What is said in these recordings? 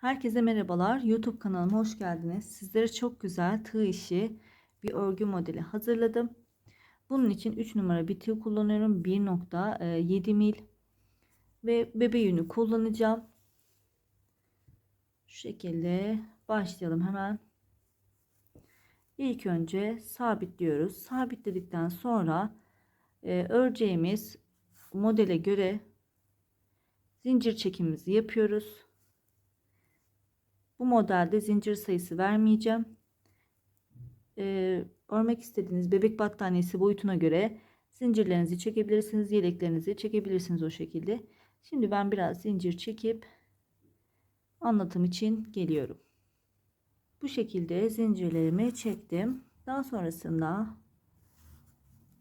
Herkese merhabalar. YouTube kanalıma hoş geldiniz. Sizlere çok güzel tığ işi bir örgü modeli hazırladım. Bunun için 3 numara bir tığ kullanıyorum. 1.7 mil ve bebe yünü kullanacağım. Şu şekilde başlayalım hemen. İlk önce sabitliyoruz. Sabitledikten sonra e, öreceğimiz modele göre zincir çekimimizi yapıyoruz. Bu modelde zincir sayısı vermeyeceğim. Ee, örmek istediğiniz bebek battaniyesi boyutuna göre zincirlerinizi çekebilirsiniz. Yeleklerinizi çekebilirsiniz o şekilde. Şimdi ben biraz zincir çekip anlatım için geliyorum. Bu şekilde zincirlerimi çektim. Daha sonrasında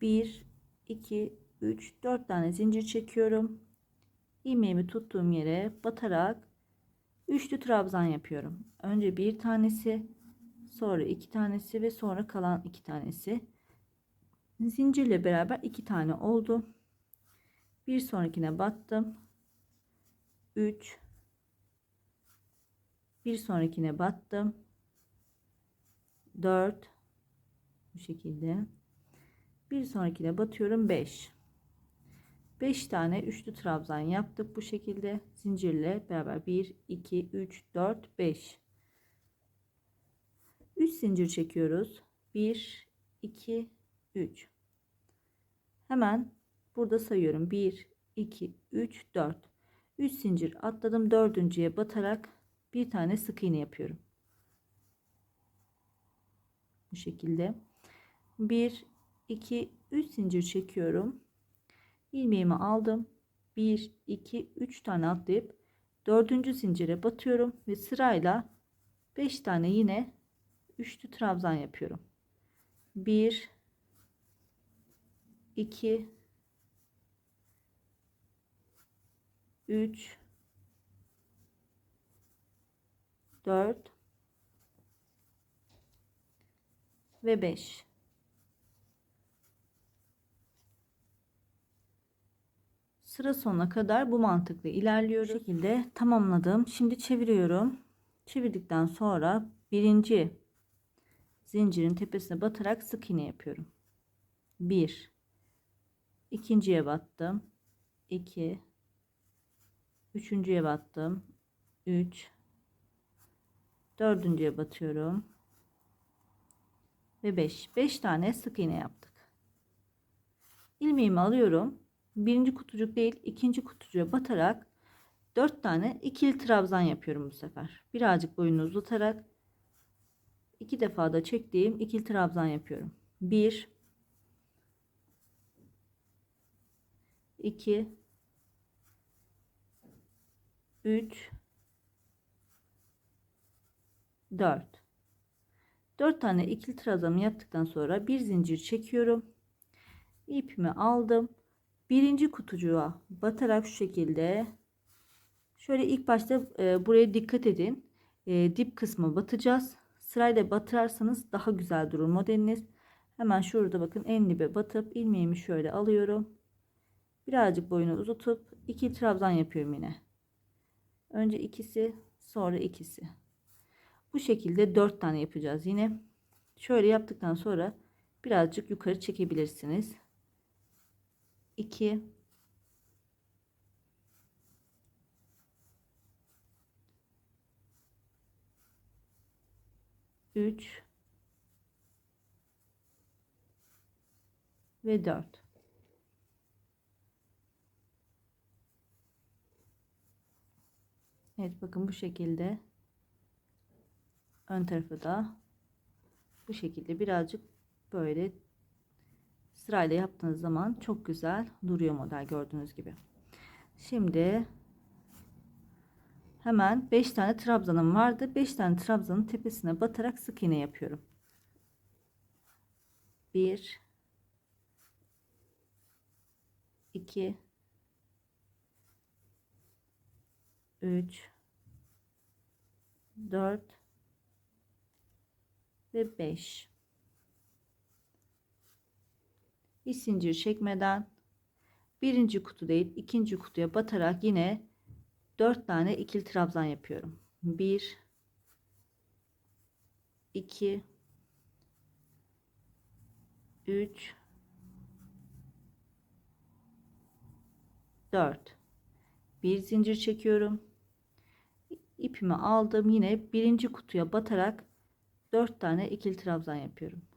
1, 2, 3, 4 tane zincir çekiyorum. İlmeğimi tuttuğum yere batarak üçlü trabzan yapıyorum. Önce bir tanesi, sonra iki tanesi ve sonra kalan iki tanesi. Zincirle beraber iki tane oldu. Bir sonrakine battım. 3 bir sonrakine battım. 4 bu şekilde. Bir sonrakine batıyorum 5. 5 tane üçlü trabzan yaptık bu şekilde. Zincirle beraber 1 2 3 4 5 3 zincir çekiyoruz. 1 2 3 hemen burada sayıyorum. 1 2 3 4 3 zincir atladım. Dördüncüye batarak bir tane sık iğne yapıyorum. Bu şekilde. 1 2 3 zincir çekiyorum ilmeğimi aldım. 1 2 3 tane atlayıp dördüncü zincire batıyorum ve sırayla 5 tane yine üçlü trabzan yapıyorum. 1 2 3 4 ve 5 sıra sonuna kadar bu mantıkla ilerliyoruz. Bu şekilde tamamladım. Şimdi çeviriyorum. Çevirdikten sonra birinci zincirin tepesine batarak sık iğne yapıyorum. 1 ikinciye battım. 2 üçüncüye battım. 3 dördüncüye batıyorum. Ve 5. 5 tane sık iğne yaptık. İlmeğimi alıyorum birinci kutucuk değil ikinci kutucuğa batarak 4 tane ikili trabzan yapıyorum bu sefer. Birazcık boyunu uzatarak iki defa da çektiğim ikili trabzan yapıyorum. 1 2 3 4 4 tane ikili trabzanımı yaptıktan sonra bir zincir çekiyorum. ipimi aldım birinci kutucuğa batarak şu şekilde. Şöyle ilk başta e, buraya dikkat edin. E, dip kısmı batacağız. Sırayla batırarsanız daha güzel durur modeliniz. Hemen şurada bakın en dibe batıp ilmeğimi şöyle alıyorum. Birazcık boyunu uzatıp iki trabzan yapıyorum yine. Önce ikisi sonra ikisi. Bu şekilde dört tane yapacağız yine. Şöyle yaptıktan sonra birazcık yukarı çekebilirsiniz 2 3 ve 4 Evet bakın bu şekilde. Ön tarafı da bu şekilde. Birazcık böyle sırayla yaptığınız zaman çok güzel duruyor model gördüğünüz gibi. Şimdi hemen 5 tane trabzanım vardı. 5 tane trabzanın tepesine batarak sık iğne yapıyorum. 1 2 3 4 ve 5 hiç zincir çekmeden birinci kutu değil ikinci kutuya batarak yine 4 tane ikili trabzan yapıyorum. 1 2 3 4 bir zincir çekiyorum. İpimi aldım. Yine birinci kutuya batarak 4 tane ikili trabzan yapıyorum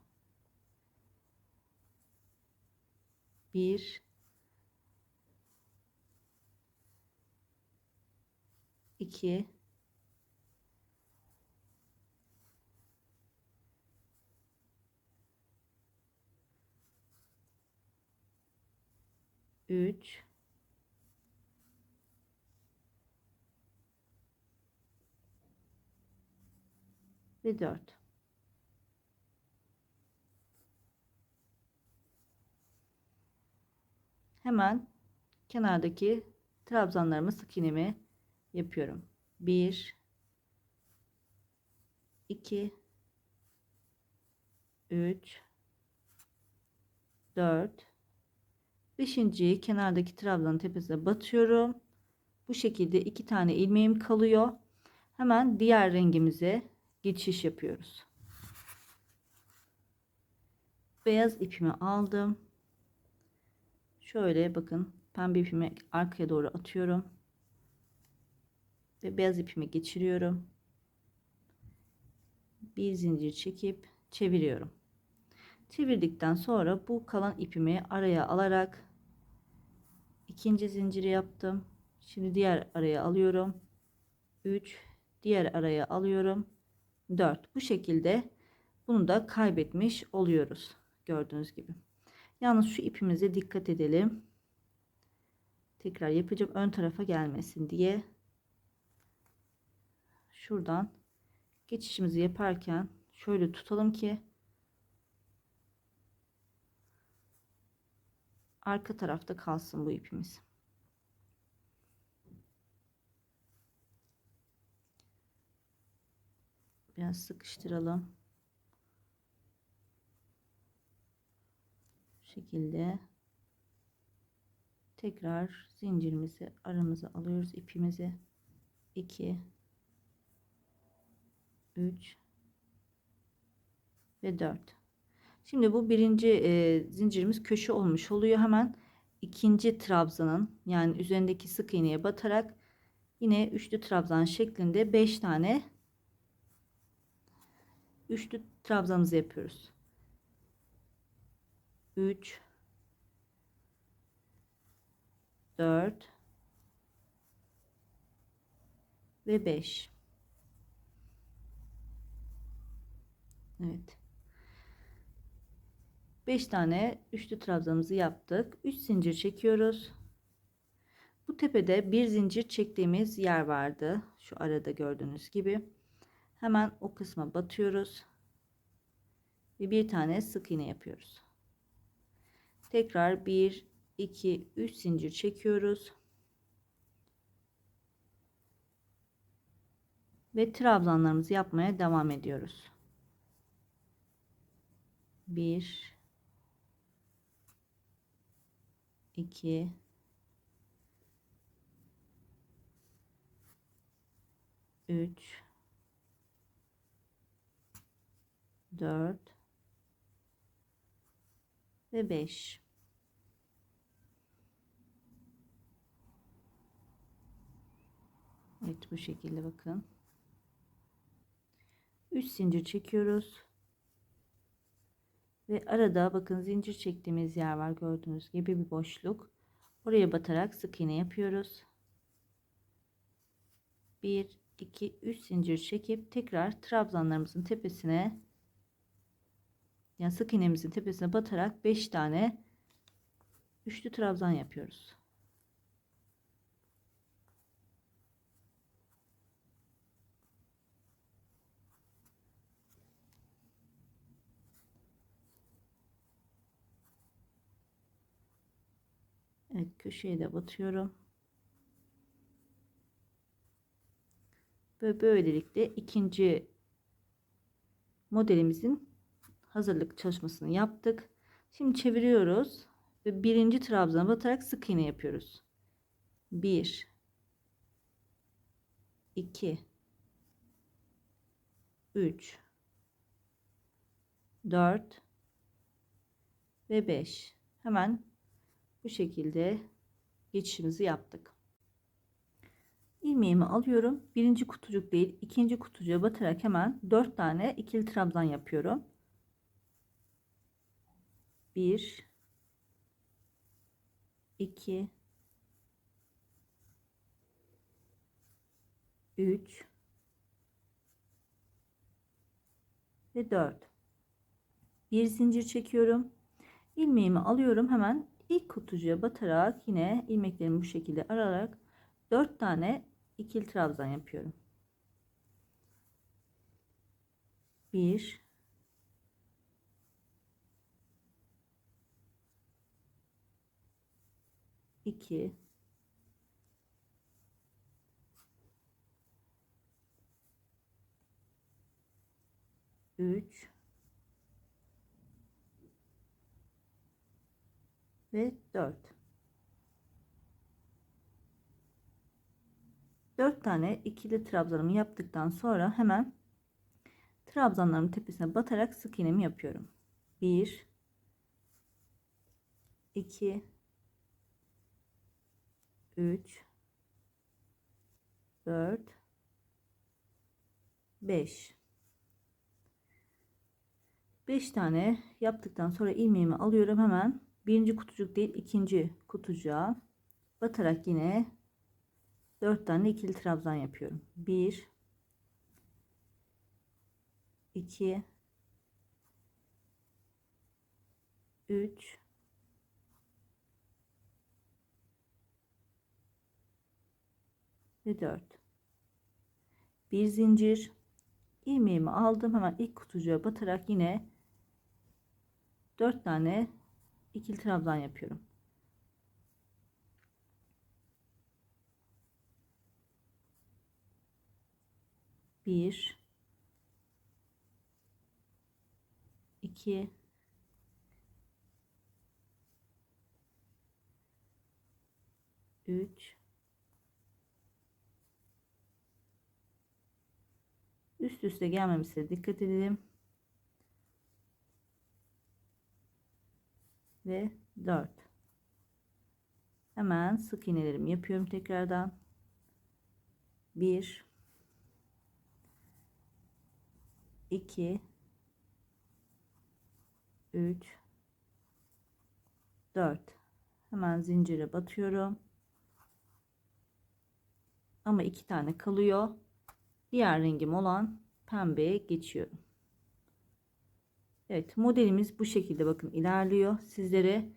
1 2 3 ve 4 hemen kenardaki trabzanlarımı sık iğnemi yapıyorum 1 2 3 4 Beşinciyi kenardaki trabzanın tepesine batıyorum. Bu şekilde iki tane ilmeğim kalıyor. Hemen diğer rengimize geçiş yapıyoruz. Beyaz ipimi aldım. Şöyle bakın pembe ipimi arkaya doğru atıyorum. Ve beyaz ipimi geçiriyorum. Bir zincir çekip çeviriyorum. Çevirdikten sonra bu kalan ipimi araya alarak ikinci zinciri yaptım. Şimdi diğer araya alıyorum. 3 diğer araya alıyorum. 4 bu şekilde bunu da kaybetmiş oluyoruz. Gördüğünüz gibi. Yalnız şu ipimize dikkat edelim. Tekrar yapacağım ön tarafa gelmesin diye. Şuradan geçişimizi yaparken şöyle tutalım ki arka tarafta kalsın bu ipimiz. Biraz sıkıştıralım. Şekilde tekrar zincirimizi aramıza alıyoruz ipimizi 2 3 ve 4 Şimdi bu birinci e, zincirimiz köşe olmuş oluyor. Hemen ikinci trabzanın yani üzerindeki sık iğneye batarak yine üçlü trabzan şeklinde 5 tane üçlü trabzanımızı yapıyoruz. 3 4 ve 5 Evet 5 tane üçlü trabzanımızı yaptık. 3 zincir çekiyoruz. Bu tepede bir zincir çektiğimiz yer vardı. Şu arada gördüğünüz gibi. Hemen o kısma batıyoruz. Ve bir tane sık iğne yapıyoruz. Tekrar 1 2 3 zincir çekiyoruz. Ve trabzanlarımızı yapmaya devam ediyoruz. 1 2 3 4 ve 5 Evet bu şekilde bakın 3 zincir çekiyoruz ve arada bakın zincir çektiğimiz yer var gördüğünüz gibi bir boşluk. Oraya batarak sık iğne yapıyoruz. 1 2 3 zincir çekip tekrar trabzanlarımızın tepesine yani sık iğnemizin tepesine batarak 5 tane üçlü trabzan yapıyoruz. Evet köşeye de batıyorum. Ve böylelikle ikinci modelimizin hazırlık çalışmasını yaptık. Şimdi çeviriyoruz ve birinci trabzana batarak sık iğne yapıyoruz. 1 2 3 4 ve 5 hemen bu şekilde geçişimizi yaptık. İlmeğimi alıyorum. Birinci kutucuk değil ikinci kutucuğa batarak hemen 4 tane ikili trabzan yapıyorum. 1 2 3 ve 4 bir zincir çekiyorum. İlmeğimi alıyorum hemen ilk kutucuğa batarak yine ilmeklerimi bu şekilde ararak 4 tane ikili trabzan yapıyorum. 1 2 3 ve 4 4 tane ikili trabzanımı yaptıktan sonra hemen trabzanlarımın tepesine batarak sık iğnemi yapıyorum. 1 2 3 4 5 5 tane yaptıktan sonra ilmeğimi alıyorum hemen birinci kutucuk değil ikinci kutucuğa batarak yine 4 tane ikili trabzan yapıyorum. 1 2 3 ve 4 bir zincir. İlmeğimi aldım. Hemen ilk kutucuğa batarak yine 4 tane ikili trabzan yapıyorum. Bir. İki. Üç. Üst üste gelmemesine dikkat edelim. Ve 4. Hemen sık iğnelerimi yapıyorum tekrardan. 1 2 3 4 hemen zincire batıyorum. Ama iki tane kalıyor. Diğer rengim olan pembeye geçiyorum Evet modelimiz bu şekilde bakın ilerliyor. Sizlere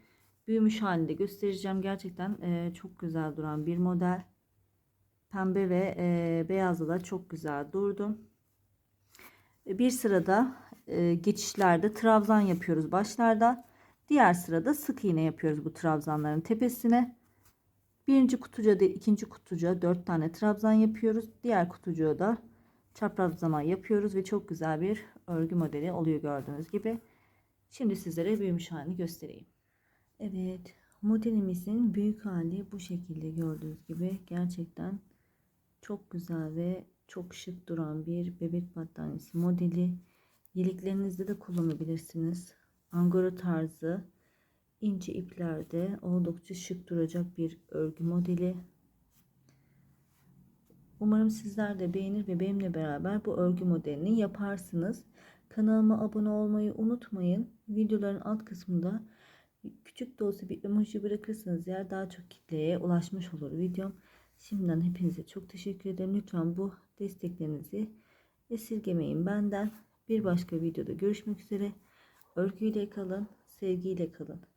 büyümüş halinde göstereceğim. Gerçekten e, çok güzel duran bir model. Pembe ve e, beyazla da çok güzel durdu. Bir sırada e, geçişlerde trabzan yapıyoruz başlarda. Diğer sırada sık iğne yapıyoruz bu trabzanların tepesine. Birinci kutucuğa değil ikinci kutucuğa dört tane trabzan yapıyoruz. Diğer kutucuğa da çaprazlama yapıyoruz ve çok güzel bir örgü modeli oluyor gördüğünüz gibi şimdi sizlere büyümüş halini göstereyim Evet modelimizin büyük hali bu şekilde gördüğünüz gibi gerçekten çok güzel ve çok şık duran bir bebek battaniyesi modeli. Yeleklerinizde de kullanabilirsiniz. Angora tarzı ince iplerde oldukça şık duracak bir örgü modeli. Umarım sizler de beğenir ve benimle beraber bu örgü modelini yaparsınız. Kanalıma abone olmayı unutmayın. Videoların alt kısmında küçük de olsa bir emoji bırakırsanız eğer daha çok kitleye ulaşmış olur videom. Şimdiden hepinize çok teşekkür ederim. Lütfen bu desteklerinizi esirgemeyin benden. Bir başka videoda görüşmek üzere. Örgüyle kalın, sevgiyle kalın.